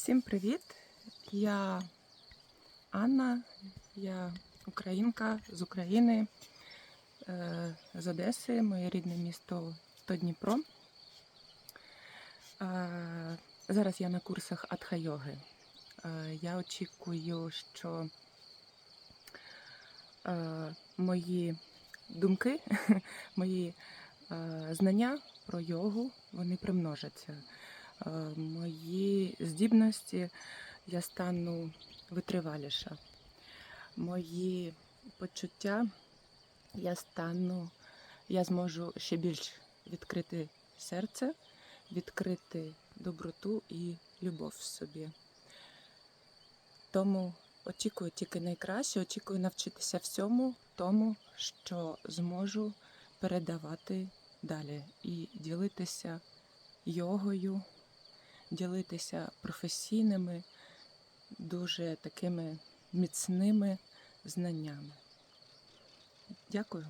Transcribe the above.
Всім привіт! Я Анна, я українка з України, е, з Одеси, моє рідне місто то Дніпро. Е, Зараз я на курсах атха-йоги. Е, Я очікую, що мої думки, мої знання про йогу вони примножаться. Е, Мої здібності я стану витриваліша. Мої почуття я стану, я зможу ще більш відкрити серце, відкрити доброту і любов в собі. Тому очікую тільки найкраще, очікую навчитися всьому тому, що зможу передавати далі і ділитися йогою, ділитися професійними, дуже такими міцними знаннями. Дякую.